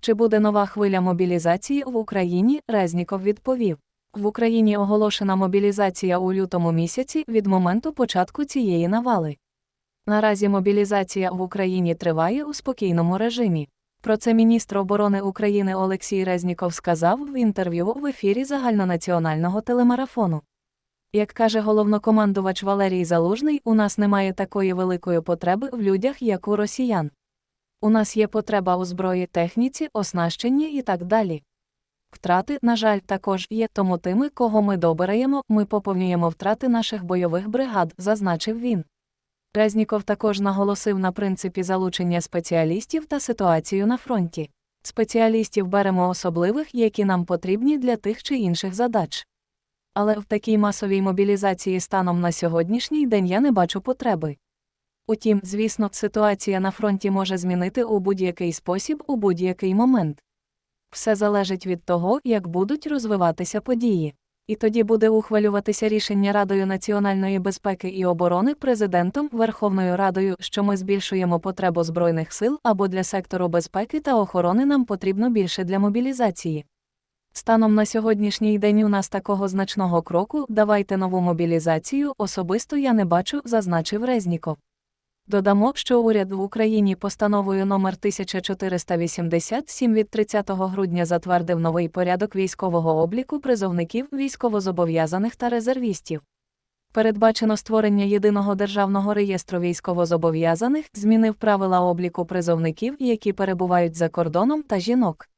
Чи буде нова хвиля мобілізації в Україні? Резніков відповів. В Україні оголошена мобілізація у лютому місяці від моменту початку цієї навали. Наразі мобілізація в Україні триває у спокійному режимі. Про це міністр оборони України Олексій Резніков сказав в інтерв'ю в ефірі загальнонаціонального телемарафону. Як каже головнокомандувач Валерій Залужний, у нас немає такої великої потреби в людях, як у росіян. У нас є потреба у зброї, техніці, оснащенні і так далі. Втрати, на жаль, також є, тому тими, кого ми добираємо, ми поповнюємо втрати наших бойових бригад, зазначив він. Резніков також наголосив на принципі залучення спеціалістів та ситуацію на фронті. Спеціалістів беремо особливих, які нам потрібні для тих чи інших задач. Але в такій масовій мобілізації станом на сьогоднішній день я не бачу потреби. Утім, звісно, ситуація на фронті може змінити у будь-який спосіб у будь-який момент. Все залежить від того, як будуть розвиватися події. І тоді буде ухвалюватися рішення Радою національної безпеки і оборони президентом Верховною Радою, що ми збільшуємо потребу збройних сил або для сектору безпеки та охорони нам потрібно більше для мобілізації. Станом на сьогоднішній день у нас такого значного кроку давайте нову мобілізацію особисто я не бачу, зазначив Резніков. Додамо, що уряд в Україні постановою номер 1487 від 30 грудня затвердив новий порядок військового обліку призовників військовозобов'язаних та резервістів. Передбачено створення єдиного державного реєстру військовозобов'язаних, змінив правила обліку призовників, які перебувають за кордоном та жінок.